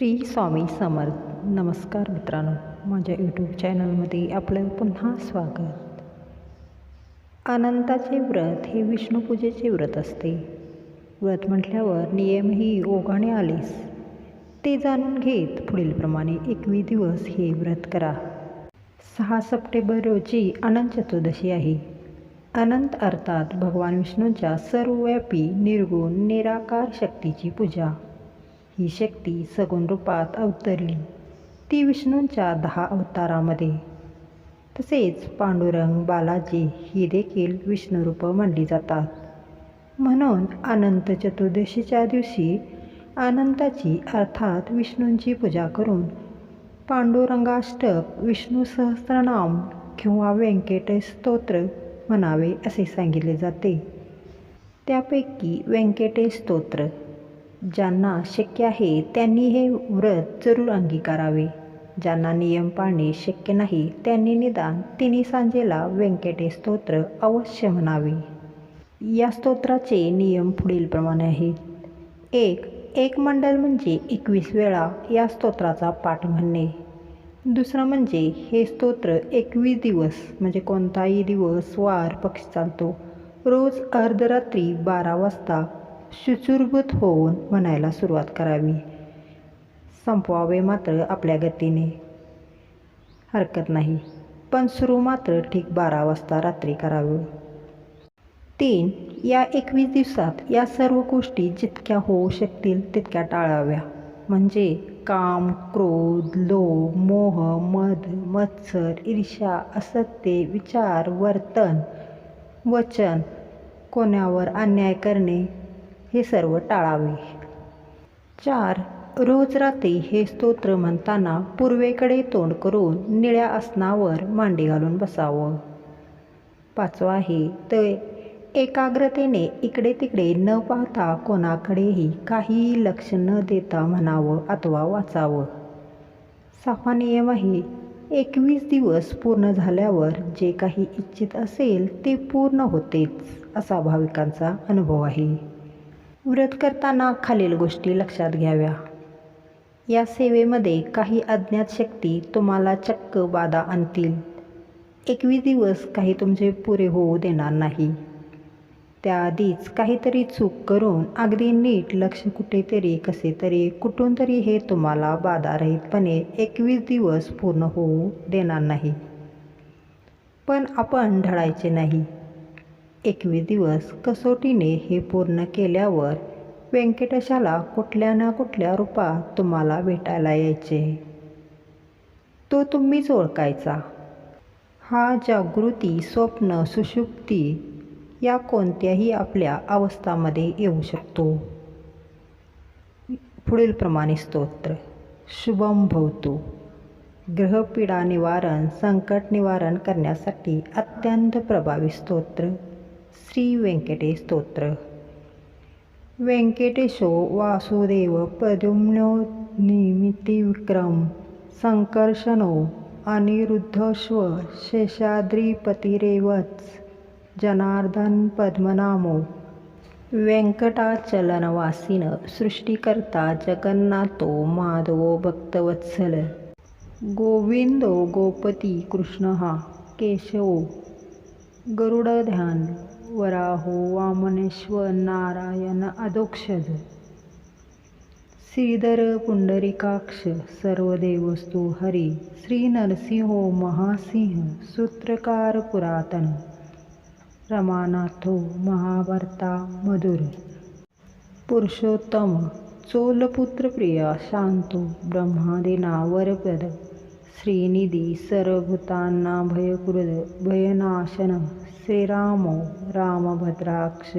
श्री स्वामी समर्थ. नमस्कार मित्रांनो माझ्या यूट्यूब चॅनलमध्ये आपलं पुन्हा स्वागत. अनंताचे व्रत हे विष्णुपूजेचे व्रत असते. व्रत म्हटल्यावर नियमही ओघाने आलेस ते जाणून घेत पुढीलप्रमाणे एकवीस दिवस हे व्रत करा. सहा सप्टेंबर रोजी अनंत चतुर्दशी आहे. अनंत अर्थात भगवान विष्णूंच्या सर्वव्यापी निर्गुण निराकार शक्तीची पूजा. ही शक्ती सगुण रूपात अवतरली. ती विष्णूंच्या दहा अवतारामध्ये. तसेच पांडुरंग बालाजी ही देखील विष्णुरूपं मानली जातात. म्हणून अनंत चतुर्दशीच्या दिवशी अनंताची अर्थात विष्णूंची पूजा करून पांडुरंगाष्टक विष्णू सहस्रनाम किंवा व्यंकटेश स्तोत्र म्हणावे असे सांगितले जाते. त्यापैकी व्यंकटेश स्तोत्र ज्यांना शक्य आहे त्यांनी हे व्रत जरूर अंगीकारावे. ज्यांना नियम पाळणे शक्य नाही त्यांनी निदान तिन्ही सांजेला व्यंकटेश स्तोत्र अवश्य म्हणावे. या स्तोत्राचे नियम पुढीलप्रमाणे आहेत. एक एक मंडल म्हणजे एकवीस वेळा या स्तोत्राचा पाठ म्हणणे. दुसरं म्हणजे हे स्तोत्र एकवीस दिवस म्हणजे कोणताही दिवस वार पक्ष चालतो. रोज अर्धरात्री बारा वाजता शुचुर्भूत होऊन म्हणायला सुरुवात करावी. संपवावे मात्र आपल्या गतीने. हरकत नाही पण सुरू मात्र ठीक बारा वाजता रात्री करावे. तीन या एकवीस दिवसात या सर्व गोष्टी जितक्या होऊ शकतील तितक्या टाळाव्या. म्हणजे काम क्रोध लोभ मोह मद मत्सर ईर्ष्या असत्य विचार वर्तन वचन कोणावर अन्याय करणे हे सर्व टाळावे. चार रोज रात्री हे स्तोत्र म्हणताना पूर्वेकडे तोंड करून निळ्या आसनावर मांडी घालून बसावं. पाचवा आहे तर एकाग्रतेने इकडे तिकडे न पाहता कोणाकडेही काहीही लक्ष न देता म्हणावं अथवा वाचावं. सहावा नियम आहे एकवीस दिवस पूर्ण झाल्यावर जे काही इच्छित असेल ते पूर्ण होतेच असा भाविकांचा अनुभव आहे. व्रत करताना खालील गोष्टी लक्षात घ्याव्या. या सेवेमध्ये काही अज्ञात शक्ती तुम्हाला चक्क बाधा आणतील. एकवीस दिवस काही तुमचे पुरे होऊ देणार नाही. त्याआधीच काहीतरी चूक करून अगदी नीट लक्ष कुठेतरी कसे तरी कुठून तरी हे तुम्हाला बाधारहितपणे एकवीस दिवस पूर्ण होऊ देणार नाही. पण आपण ढळायचे नाही. एकवीस दिवस कसोटीने हे पूर्ण केल्यावर व्यंकटेशाला कुठल्या ना कुठल्या रूपात तुम्हाला भेटायला यायचे. तो तुम्हीच ओळखायचा. हा जागृती स्वप्न सुषुप्ती या कोणत्याही आपल्या अवस्थामध्ये येऊ शकतो. पुढीलप्रमाणे स्तोत्र. शुभम भवतु. ग्रहपीडा निवारण संकट निवारण करण्यासाठी अत्यंत प्रभावी स्तोत्र. श्री व्यंकटेश स्तोत्र व्यंकटेशो वासुदेव प्रद्युम्नो निमित्तिविक्रम संकर्षणो अनिरुद्धश्व शेषाद्रिपतिरेवच जनार्दन पद्मनामो. वेंकटाचलनवासीन सृष्टिकर्ता जगन्नाथो माधवो भक्तवत्सल. गोविंदो गोपती कृष्ण हा केशवो. गरुडध्यान वराहो वामनेश्वर नारायण अधोक्षज श्रीधर पुंडरिकाक्ष सर्वदेवस्तु हरी श्री नरसिंहो महासिंह सूत्रकार पुरातन. रमानाथो महाभारता मधुर. पुरुषोत्तम चोलपुत्रप्रिया शांतो ब्रह्मादिनावरपद श्रीनिधी सर्वभूतांना भयकृद भयनाशन। श्रीरामो रामभद्राक्ष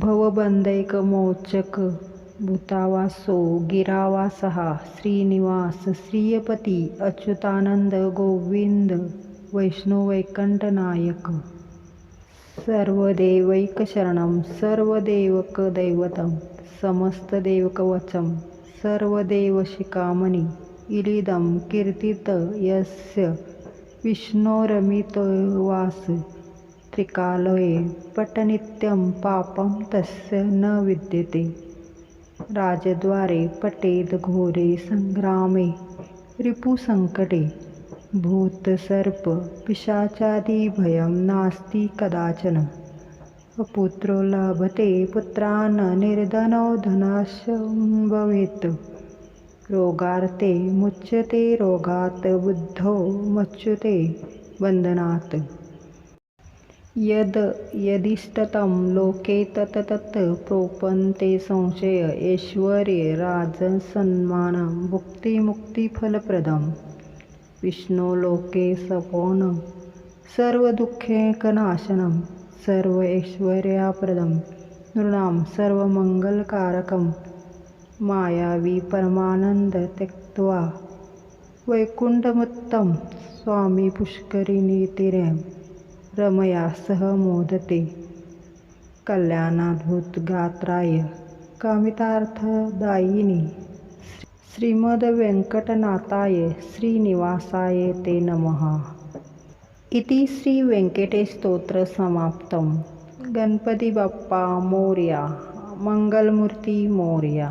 भवबंदैकमोचक भूतावासो गिरावासहा श्रीनिवास। श्रीयपती अच्युतानंद गोविंद वैष्णवैकंठनायक सर्वदेवैकशरणं। सर्वदेवकदैवतं समस्तदेवकवचं सर्वदेवशिखामणि इलिदं कीर्तित यस्य विष्णोरमितोवास। त्रिकालये पटनित्यं पापं तस्य न विद्यते। राजद्वारे पटेद घोरे संग्रामे रिपुसङ्कटे भूतसर्प पिशाचादिभयं नास्ति कदाचन। अपुत्रो लभते पुत्रान् निर्धनो धनाशं रोगार्ते मुच्यते रोगात् बुद्धो मुच्युते बंधनात यद् यदिष्टतं लोके तत् तत् प्रोपन्ते संशय ऐश्वर्य राजसन्मानं भुक्तिमुक्तिफलप्रदं। विष्णुलोके सपौनं सर्वदुःखेकनाशनं सर्व ऐश्वर्याप्रदं। नृणां सर्वमङ्गलकारकं मायावी परमानन्द त्यक्त्वा वैकुण्ठमुत्तं स्वामी पुष्करिणीतीरे रमया सह मोदते कल्याणाद्भुतगात्राय कामितार्थदायिनी श्रीमद्वेङ्कटनाथाय श्रीनिवासाय ते नमः इति श्रीवेङ्कटेशस्तोत्रसमाप्तं गणपती बाप्पा मोर्या मंगलमूर्ती मोर्या